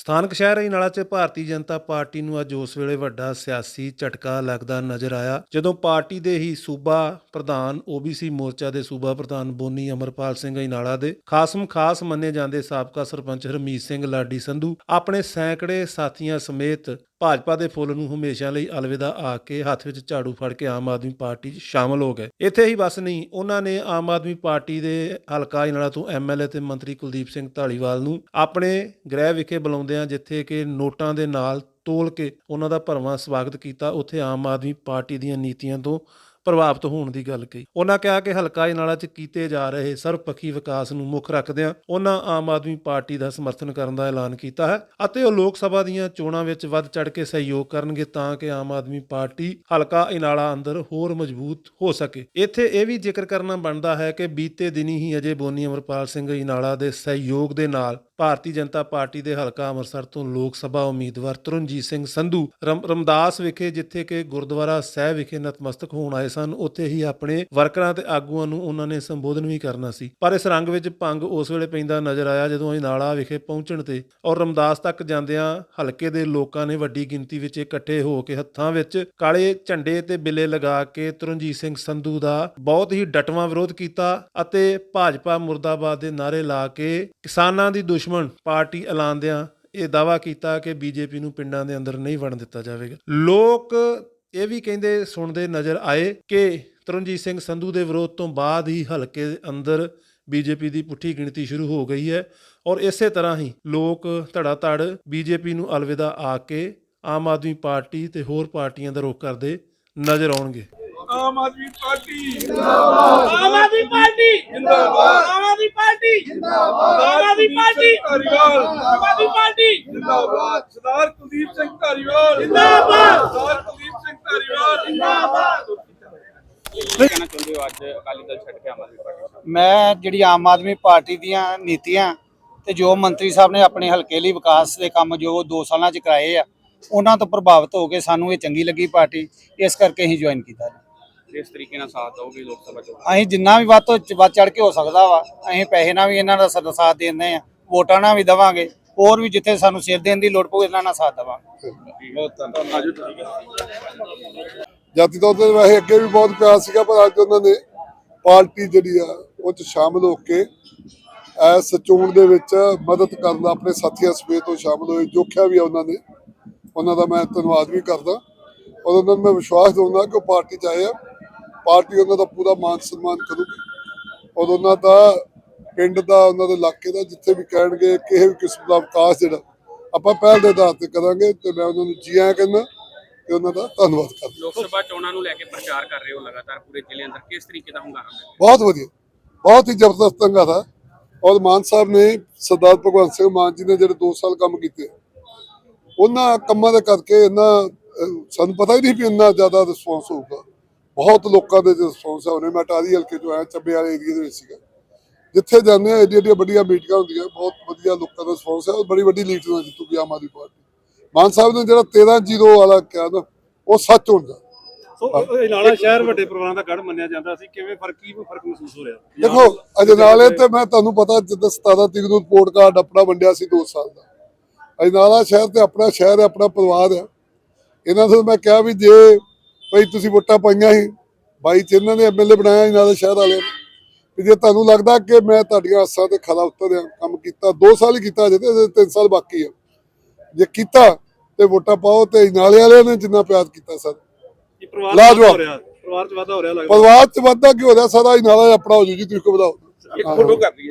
ਸਥਾਨਕ ਸ਼ਹਿਰ ਇਨਾਲਾ 'ਚ ਭਾਰਤੀ ਜਨਤਾ ਪਾਰਟੀ ਨੂੰ ਅੱਜ ਉਸ ਵੇਲੇ ਵੱਡਾ ਸਿਆਸੀ ਝਟਕਾ ਲੱਗਦਾ ਨਜ਼ਰ ਆਇਆ, ਜਦੋਂ ਪਾਰਟੀ ਦੇ ਹੀ ਸੂਬਾ ਪ੍ਰਧਾਨ ਓਬੀਸੀ ਮੋਰਚਾ ਦੇ ਸੂਬਾ ਪ੍ਰਧਾਨ ਬੋਨੀ ਅਮਰਪਾਲ ਸਿੰਘ ਇਨਾਲਾ ਦੇ ਖਾਸਮ ਖਾਸ ਮੰਨੇ ਜਾਂਦੇ ਸਾਬਕਾ ਸਰਪੰਚ ਹਰਮੀਤ ਸਿੰਘ ਲਾਡੀ ਸੰਧੂ ਆਪਣੇ ਸੈਂਕੜੇ ਸਾਥੀਆਂ ਸਮੇਤ ਭਾਜਪਾ ਦੇ ਫੁੱਲ ਨੂੰ ਹਮੇਸ਼ਾ ਲਈ ਅਲਵਿਦਾ ਆ ਕੇ ਹੱਥ ਵਿੱਚ ਝਾੜੂ ਫੜ ਕੇ ਆਮ ਆਦਮੀ ਪਾਰਟੀ 'ਚ ਸ਼ਾਮਲ ਹੋ ਗਏ। ਇੱਥੇ ਹੀ ਬਸ ਨਹੀਂ, ਉਹਨਾਂ ਨੇ ਆਮ ਆਦਮੀ ਪਾਰਟੀ ਦੇ ਹਲਕਾ ਇਨਾਲਾ ਤੋਂ ਐਮਐਲਏ ਤੇ ਮੰਤਰੀ ਕੁਲਦੀਪ ਸਿੰਘ ਢਾਲੀਵਾਲ ਨੂੰ ਆਪਣੇ ਗ੍ਰਹਿ ਵਿਖੇ ਬੁਲਾਉਂਦਿਆਂ ਜਿੱਥੇ ਕਿ ਨੋਟਾਂ ਦੇ ਨਾਲ ਤੋਲ ਕੇ ਉਹਨਾਂ ਦਾ ਭਰਵਾਂ ਸਵਾਗਤ ਕੀਤਾ, ਉੱਥੇ ਆਮ ਆਦਮੀ ਪਾਰਟੀ ਦੀਆਂ ਨੀਤੀਆਂ ਤੋਂ ਪ੍ਰਭਾਵਿਤ ਹੋਣ ਦੀ ਗੱਲ ਕਹੀ। ਉਹਨਾਂ ਕਿਹਾ ਕਿ ਹਲਕਾ ਇਨਾਲਾ 'ਚ ਕੀਤੇ ਜਾ ਰਹੇ ਸਰਵਪੱਖੀ ਵਿਕਾਸ ਨੂੰ ਮੁੱਖ ਰੱਖਦਿਆਂ ਉਹਨਾਂ ਆਮ ਆਦਮੀ ਪਾਰਟੀ ਦਾ ਸਮਰਥਨ ਕਰਨ ਦਾ ਐਲਾਨ ਕੀਤਾ ਹੈ ਅਤੇ ਉਹ ਲੋਕ ਸਭਾ ਦੀਆਂ ਚੋਣਾਂ ਵਿੱਚ ਵੱਧ ਚੜ ਕੇ ਸਹਿਯੋਗ ਕਰਨਗੇ ਤਾਂ ਕਿ ਆਮ ਆਦਮੀ ਪਾਰਟੀ ਹਲਕਾ ਇਨਾਲਾ ਅੰਦਰ ਹੋਰ ਮਜ਼ਬੂਤ ਹੋ ਸਕੇ। ਇੱਥੇ ਇਹ ਵੀ ਜ਼ਿਕਰ ਕਰਨਾ ਬਣਦਾ ਹੈ ਕਿ ਬੀਤੇ ਦਿਨੀ ਹੀ ਅਜੇ ਬੋਨੀ ਅਮਰਪਾਲ ਸਿੰਘ ਇਨਾਲਾ ਦੇ ਸਹਿਯੋਗ ਦੇ ਨਾਲ ਭਾਰਤੀ ਜਨਤਾ ਪਾਰਟੀ ਦੇ ਹਲਕਾ ਅੰਮ੍ਰਿਤਸਰ ਤੋਂ ਲੋਕ ਸਭਾ ਉਮੀਦਵਾਰ ਤਰੁਣਜੀਤ ਸਿੰਘ ਸੰਧੂ ਰਮ- ਰਮਦਾਸ ਵਿਖੇ, ਜਿੱਥੇ ਕਿ ਗੁਰਦੁਆਰਾ ਸਾਹਿਬ ਵਿਖੇ ਨਤਮਸਤਕ ਹੋਣ ਆਏ ਸਨ, ਉੱਥੇ ਹੀ ਆਪਣੇ ਵਰਕਰਾਂ ਤੇ ਆਗੂਆਂ ਨੂੰ ਉਹਨਾਂ ਨੇ ਸੰਬੋਧਨ ਵੀ ਕਰਨਾ ਸੀ। ਪਰ ਇਸ ਰੰਗ ਵਿੱਚ ਭੰਗ ਉਸ ਵੇਲੇ ਪੈਂਦਾ ਨਜ਼ਰ ਆਇਆ, ਜਦੋਂ ਇਨਾਲਾ ਵਿਖੇ ਪਹੁੰਚਣ ਤੇ ਔਰ ਰਮਦਾਸ ਤੱਕ ਜਾਂਦਿਆਂ ਹਲਕੇ ਦੇ ਲੋਕਾਂ ਨੇ ਵੱਡੀ ਗਿਣਤੀ ਵਿੱਚ ਇਕੱਠੇ ਹੋ ਕੇ ਹੱਥਾਂ ਵਿੱਚ ਕਾਲੇ ਝੰਡੇ ਤੇ ਬਿੱਲੇ ਲਗਾ ਕੇ ਤਰੁਣਜੀਤ ਸਿੰਘ ਸੰਧੂ ਦਾ ਬਹੁਤ ਹੀ ਡਟਵਾਂ ਵਿਰੋਧ ਕੀਤਾ ਅਤੇ ਭਾਜਪਾ ਮੁਰਦਾਬਾਦ ਦੇ ਨਾਅਰੇ ਲਾ ਕੇ ਕਿਸਾਨਾਂ ਦੀ ਦੁਸ਼ਮਣ ਪਾਰਟੀ ਐਲਾਨਦਿਆਂ ਇਹ ਦਾਵਾ ਕੀਤਾ ਕਿ ਬੀਜੇਪੀ ਨੂੰ ਪਿੰਡਾਂ ਦੇ ਅੰਦਰ ਨਹੀਂ ਵੜਨ ਦਿੱਤਾ ਜਾਵੇਗਾ। ਲੋਕ ਇਹ ਵੀ ਕਹਿੰਦੇ ਸੁਣਦੇ ਨਜ਼ਰ ਆਏ ਕਿ ਤਰਨਜੀਤ ਸਿੰਘ ਸੰਧੂ ਦੇ ਵਿਰੋਧ ਤੋਂ ਬਾਅਦ ਹੀ ਹਲਕੇ ਦੇ ਅੰਦਰ ਬੀਜੇਪੀ ਦੀ ਪੁੱਠੀ ਗਿਣਤੀ ਸ਼ੁਰੂ ਹੋ ਗਈ ਹੈ ਔਰ ਇਸੇ ਤਰ੍ਹਾਂ ਹੀ ਲੋਕ ਧੜਾ ਧੜ ਬੀਜੇਪੀ ਨੂੰ ਅਲਵਿਦਾ ਆ ਕੇ ਆਮ ਆਦਮੀ ਪਾਰਟੀ ਤੇ ਹੋਰ ਪਾਰਟੀਆਂ ਦਾ ਰੁਖ ਕਰਦੇ ਨਜ਼ਰ ਆਉਣਗੇ। ਆਮ ਆਦਮੀ ਪਾਰਟੀ। ਜਿੰਦਾਬਾਦ। ਆਮ ਆਦਮੀ ਪਾਰਟੀ। ਜਿੰਦਾਬਾਦ। ਆਮ ਆਦਮੀ ਪਾਰਟੀ। ਜਿੰਦਾਬਾਦ। ਆਮ ਆਦਮੀ ਪਾਰਟੀ। ਧਾਰੀਵਾਲ। ਆਮ ਆਦਮੀ ਪਾਰਟੀ। ਜਿੰਦਾਬਾਦ। ਸਰਦਾਰ ਕੁਲਦੀਪ ਸਿੰਘ ਧਾਰੀਵਾਲ। ਜਿੰਦਾਬਾਦ। ਸਰਦਾਰ ਕੁਲਦੀਪ ਸਿੰਘ ਧਾਰੀਵਾਲ। ਜਿੰਦਾਬਾਦ। ਕਹਿਣਾ ਚਾਹੁੰਦੇ ਹੋ ਅੱਜ ਅਕਾਲੀ ਦਲ ਛੱਡ ਕੇ ਆਮ ਆਦਮੀ ਪਾਰਟੀ ਮੈਂ ਜਿਹੜੀ ਆਮ ਆਦਮੀ ਪਾਰਟੀ ਦੀਆਂ ਨੀਤੀਆਂ ਤੇ ਜੋ ਮੰਤਰੀ ਸਾਹਿਬ ਨੇ ਆਪਣੇ ਹਲਕੇ ਲਈ ਵਿਕਾਸ ਦੇ ਕੰਮ ਜੋ 2 ਸਾਲਾਂ ਚ ਕਰਾਏ ਆ ਉਹਨਾਂ ਤੋਂ ਪ੍ਰਭਾਵਿਤ ਹੋ ਕੇ ਸਾਨੂੰ ਇਹ ਚੰਗੀ ਲੱਗੀ ਪਾਰਟੀ ਇਸ ਕਰਕੇ ਅਸੀਂ ਜੁਆਇਨ ਕੀਤਾ। ਇਸ ਤਰੀਕੇ ਨਾਲ ਸਾਥ ਦਓਗੇ ਲੋਕ ਸਭਾ ਚੋਣ ਅਸੀਂ ਜਿੰਨਾ ਵੀ ਵੱਧ ਤੋਂ ਵੱਧ ਚੜ ਕੇ ਹੋ ਸਕਦਾ ਵਾ ਅਸੀਂ ਪੈਸੇ ਨਾਲ ਵੀ ਇਹਨਾਂ ਦਾ ਸਦਾ ਸਾਥ ਦਿੰਦੇ ਆ ਵੋਟਾਂ ਨਾਲ ਵੀ ਦਵਾਂਗੇ ਹੋਰ ਵੀ ਜਿੱਥੇ ਸਾਨੂੰ ਸਿਰ ਦੇਣ ਦੀ ਲੋੜ ਪਊ ਇਹਨਾਂ ਨਾਲ ਸਾਥ ਦਵਾਂਗੇ। ਬਹੁਤ ਧੰਨਵਾਦ। ਆਜੋ ਤੁਸੀਂ ਜਾਤੀ ਤੌਰ ਤੇ ਵੈਸੇ ਅੱਗੇ ਵੀ ਬਹੁਤ ਪਿਆਰ ਸੀਗਾ ਪਰ ਅੱਜ ਉਹਨਾਂ ਨੇ ਪਾਰਟੀ ਜਿਹੜੀ ਆ ਉਹ ਚ ਸ਼ਾਮਲ ਹੋ ਕੇ ਐਸ ਚੋਣ ਦੇ ਵਿੱਚ ਮਦਦ ਕਰਨ ਦਾ ਆਪਣੇ ਸਾਥੀਆਂ ਸਮੇਤ ਉਹ ਸ਼ਾਮਲ ਹੋਏ ਜੋਖਿਆ ਵੀ ਆ ਉਹਨਾਂ ਨੇ। ਉਹਨਾਂ ਦਾ ਮੈਂ ਧੰਨਵਾਦ ਵੀ ਕਰਦਾ। ਔਰ ਉਹਨਾਂ ਨੂੰ ਮੈਂ ਵਿਸ਼ਵਾਸ ਦਿੰਦਾ ਕਿ ਉਹ ਪਾਰਟੀ ਚ ਆਏ ਆ। ਪਾਰਟੀ ਉਹਨਾਂ ਦਾ ਪੂਰਾ ਮਾਨ ਸਨਮਾਨ ਕਰੂਗੀ। ਔਰ ਉਹਨਾਂ ਦਾ ਪਿੰਡ ਦਾ ਉਹਨਾਂ ਦੇ ਇਲਾਕੇ ਦਾ ਜਿੱਥੇ ਵੀ ਕਹਿਣਗੇ ਕਿਸੇ ਵੀ ਕਿਸਮ ਦਾ ਵਿਕਾਸ ਜਿਹੜਾ ਆਪਾਂ ਪਹਿਲ ਦੇ ਆਧਾਰ ਤੇ ਕਰਾਂਗੇ ਤੇ ਮੈਂ ਉਹਨਾਂ ਨੂੰ ਜੀ ਆਇਆਂ ਕਹਿੰਦਾ ਤੇ ਉਹਨਾਂ ਦਾ ਧੰਨਵਾਦ ਕਰਦਾ। ਲੋਕ ਸਭਾ ਚੋਣਾਂ ਨੂੰ ਲੈ ਕੇ ਪ੍ਰਚਾਰ ਕਰ ਰਹੇ ਹੋ ਲਗਾਤਾਰ ਪੂਰੇ ਜ਼ਿਲ੍ਹੇ ਅੰਦਰ। ਕਿਸ ਤਰੀਕੇ ਦਾ ਹੁੰਗਾਰਾ ਮਿਲ ਬਹੁਤ ਵਧੀਆ ਬਹੁਤ ਹੀ ਜ਼ਬਰਦਸਤ ਥਾ ਔਰ ਮਾਨ ਸਾਹਿਬ ਨੇ ਸਰਦਾਰ ਭਗਵੰਤ ਸਿੰਘ ਮਾਨ ਜੀ ਨੇ ਜਿਹੜੇ 2 ਸਾਲ ਕੰਮ ਕੀਤੇ ਉਹਨਾਂ ਕੰਮਾਂ ਦੇ ਕਰਕੇ ਅਹ, ਸਾਨੂੰ ਪਤਾ ਹੀ ਨਹੀਂ ਵੀ ਇੰਨਾ ਜ਼ਿਆਦਾ ਰਿਸਪੌਂਸ ਹੋਊਗਾ। ਬਹੁਤ ਲੋਕਾਂ ਦੇ ਰਿਸਪੌਂਸ ਆ ਉਹਨੇ ਮੈਂ ਟਾਰੀ ਹਲਕੇ ਤੋਂ ਆਇਆ ਚੱਬੇ ਵਾਲੇ ਏਰੀਆ ਦੇ ਵਿੱਚ ਸੀਗਾ। ਜਿੱਥੇ ਜਾਂਦੇ ਆ ਏਡੀ ਏਡੀਆਂ ਵੱਡੀਆਂ ਮੀਟਿੰਗਾਂ ਹੁੰਦੀਆਂ ਬਹੁਤ ਵਧੀਆ ਲੋਕਾਂ ਦਾ ਰਿਸਪੌਂਸ ਹੈ ਔਰ ਬੜੀ ਵੱਡੀ ਲੀਡ ਨਾਲ ਜਿੱਤੂਗੀ ਆਮ ਆਦਮੀ ਪਾਰਟੀ। ਮਾਨ ਸਾਹਿਬ ਨੇ ਜਿਹੜਾ 13-0 ਵਾਲਾ ਕਿਹਾ ਨਾ ਉਹ ਸੱਚ ਹੁੰਦਾ। ਸੋ ਇਨਾਲਾ ਸ਼ਹਿਰ ਵੱਡੇ ਪ੍ਰੋਗਰਾਮ ਦਾ ਗੜ ਮੰਨਿਆ ਜਾਂਦਾ ਸੀ ਕਿਵੇਂ ਫ਼ਰਕ ਕੀ ਫ਼ਰਕ ਮਹਿਸੂਸ ਹੋ ਰਿਹਾ? ਦੇਖੋ ਅਜਨਾਲੇ ਤੇ ਮੈਂ ਤੁਹਾਨੂੰ ਪਤਾ ਜਦੋਂ 17 ਤਰੀਕ ਨੂੰ ਰਿਪੋਰਟ ਕਾਰਡ ਆਪਣਾ ਵੰਡਿਆ ਸੀ 2 ਸਾਲ ਦਾ। ਅਜਨਾਲਾ ਸ਼ਹਿਰ ਤੇ ਆਪਣਾ ਸ਼ਹਿਰ ਹੈ ਆਪਣਾ ਪਰਿਵਾਰ ਹੈ। ਇਹਨਾਂ ਤੋਂ ਮੈਂ ਕਿਹਾ ਵੀ ਜੇ ਭਈ ਤੁਸੀਂ ਵੋਟਾਂ ਪਾਈਆਂ ਸੀ। ਬਾਈ ਚ ਇਹਨਾਂ ਨੇ ਐਮਐਲਏ ਬਣਾਇਆ ਅਜਨਾਲਾ ਸ਼ਹਿਰ ਵਾਲਿਆਂ ਨੇ। ਵੀ ਜੇ ਤੁਹਾਨੂੰ ਲੱਗਦਾ ਕਿ ਮੈਂ ਤੁਹਾਡੀਆਂ ਆਸਾਂ ਤੇ ਖਰਾ ਉਤਰਿਆ ਕੰਮ ਕੀਤਾ 2 ਸਾਲ ਹੀ ਕੀਤਾ ਅਜੇ ਤੇ 3 ਸਾਲ ਬਾਕੀ ਹੈ ਜੇ ਕੀਤਾ ਤੇ ਵੋਟਾਂ ਪਾਓ ਤੇ ਅਜਨਾਲੇ ਵਾਲਿਆਂ ਨੇ ਜਿੰਨਾ ਪਿਆਰ ਕੀਤਾ ਸਰ। ਪਰਿਵਾਰ ਲਾਜਵਾਬ। ਹੋ ਰਿਹਾ ਪਰਿਵਾਰ ਚ ਵਾਧਾ ਹੋ ਰਿਹਾ ਲੱਗਦਾ। ਪਰਿਵਾਰ ਚ ਵਾਧਾ ਕੀ ਹੋ ਰਿਹਾ? ਸਾਰਾ ਅਜਨਾਲਾ ਆਪਣਾ ਹੋ ਜੂ ਜੀ ਤੁਸੀਂ ਕੋ ਵਧਾਓ। ਇੱਕ ਫੋਟੋ ਕਰ ਲਈਏ